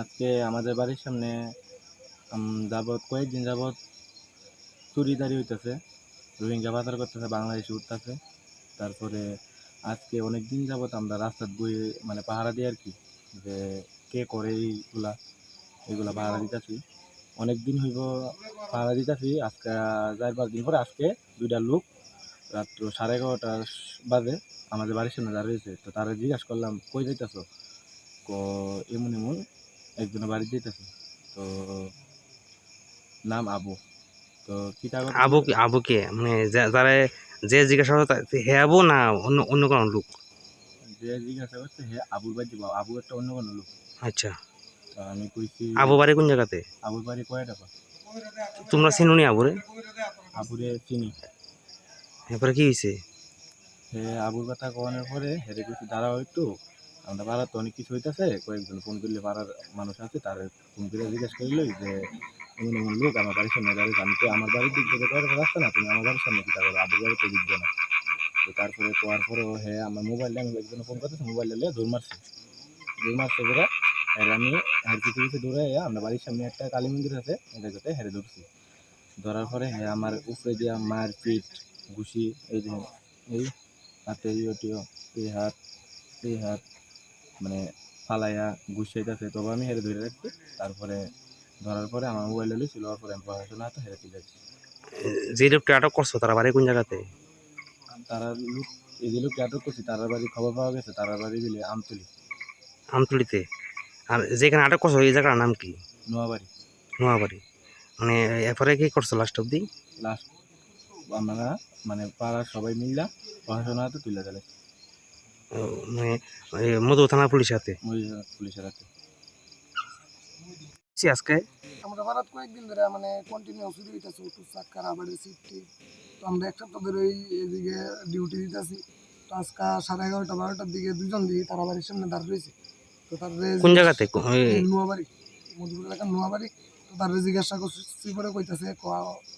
আজকে আমাদের বাড়ির সামনে যাবৎ কয়েকদিন যাবৎ চুরিদারি হইতেছে। রোহিঙ্গা বাজার করতেছে, বাংলাদেশে উঠতেছে। তারপরে আজকে অনেক দিন যাবৎ আমরা রাস্তার বই মানে পাহারা দিই আর কি, যে কে করে এইগুলা এগুলা পাহারা দিতেছি। অনেক দিন হইব পাহারা দিতেছি, আজকে চার পাঁচ দিন পরে আজকে দুইটা লোক রাত্র সাড়ে এগারোটার বাজে আমাদের বাড়ির সামনে দাঁড়িয়ে রয়েছে। তো তারা জিজ্ঞাসা করলাম কই যাইতেছ? ক এমন এমন একজনের বাড়ি যেতেছে তো নাম আবু। তো কি কাগজ আবু কি আবু কে? মানে যারা যে জিজ্ঞাসা করে তা- হে আবু না অন্য অন্য কোনো লোক? যে জিজ্ঞাসা করছে হে আবুর বাড়ি যাব। আবু একটা অন্য কোনো লোক। আচ্ছা। তো আমি কইছি আবু বাড়ি কোন জায়গাতে? আবুর বাড়ি কয় টাকা তোমরা চিনুনি আবুরে? আবুরে চিনি। এরপরে কি হয়েছে? আবুর কথা কওয়ানোর পরে হেরে কিছু দাঁড়াও একটু। আমরা পাড়ার তো অনেক কিছু হইতেছে, কয়েকজন ফোন করলে পাড়ার মানুষ আছে, তার ফোন করে জিজ্ঞেস করল যে, এমন এমন লোক আমার বাড়ির সামনে দাঁড়িয়ে আমি তো আমার বাড়ির দিক থেকে কয়েক রাস্তা না, তুমি আমার বাড়ির সামনে কি করো? আবুর বাড়িতে দিক না। তো তারপরে কোয়ার পরে হ্যাঁ আমার মোবাইলটা আমি একজন ফোন করতেছি মোবাইল নিয়ে দৌড় মারছি। দৌড় মারছে করে আর আমি হ্যাঁ কিছু কিছু দৌড়ে আমরা বাড়ির সামনে একটা কালী মন্দির আছে, এটা যাতে হেরে ধরছি ধরার পরে হ্যাঁ আমার উপরে দিয়া মার পিঠ ঘুষি এই যে এই হাতে ইয়েটিও এই হাত এই হাত মানে ফালাইয়া গুছিয়েছে তবে আমি হেরে ধরে রাখছি তারপরে ধরার পরে আমার মোবাইল ছিল পরে আমি পড়াশোনা হাতে হেরে তুলে যাচ্ছি যে লোকটা আটক করছ তারা বাড়ি কোন জায়গাতে তারা লোক এই যে লোককে আটক করছি তারার বাড়ি খবর পাওয়া গেছে তারার বাড়ি দিলে আমতলি। আমতলিতে? আর যেখানে আটক করছ এই জায়গার নাম কি? নোয়াবাড়ি নোয়াবাড়ি মানে এরপরে কি করছ লাস্ট অব্দি? লাস্ট আমরা মানে পাড়ার সবাই মিললা পড়াশোনা হাতে তুলে দিলে। মানে মধু থানা পুলিশের হাতে? পুলিশের হাতে। আজকে? আমরা ভারত কয়েকদিন ধরে মানে কন্টিনিউ চুরি হইতেছে উঠু তো আমরা এক সপ্তাহ ধরে ওই এদিকে ডিউটি দিতেছি। তো আজকে সাড়ে এগারোটা বারোটার দিকে দুজন দিকে তারা বাড়ির সামনে দাঁড় রয়েছে। তো তার কোন জায়গাতে? নোয়াবাড়ি মধুপুর এলাকার নোয়াবাড়ি। তো তার জিজ্ঞাসা করছি কইতাছে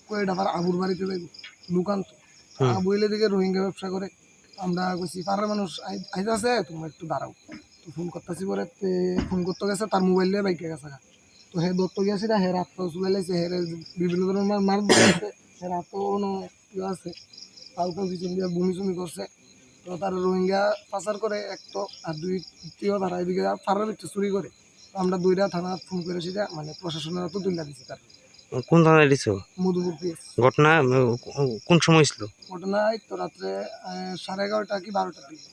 কয়েটা আবার আবুর বাড়িতে যাইব। লুকান্ত। আবু দিকে রোহিঙ্গা ব্যবসা করে। আমরা কইছি পাড়ার মানুষ আই- আইতাছে তোমরা একটু দাঁড়াও। তো ফোন করতেছি পরে তে ফোন করতে গেছে তার মোবাইল নিয়ে বাইকে গেছে তো হে দত্ত গিয়েছে না হের হাত চুলে লাইছে হের বিভিন্ন ধরনের মার দিয়েছে হের হাত কোনো ইয়ে আছে। কাউকে পিছন দিয়ে বমি চুমি করছে। তো তার রোহিঙ্গা পাচার করে এক তো আর দুই তৃতীয় তারা এদিকে ফারার ভিতরে চুরি করে। তো আমরা দুইটা থানা ফোন করে সেটা মানে প্রশাসনের হাতে তুলে দিচ্ছি তার। কোন থানায় দিছো ঘটনা কোন সময় ছিল ঘটনায় তো রাত্রে সাড়ে এগারোটা কি বারোটার দিকে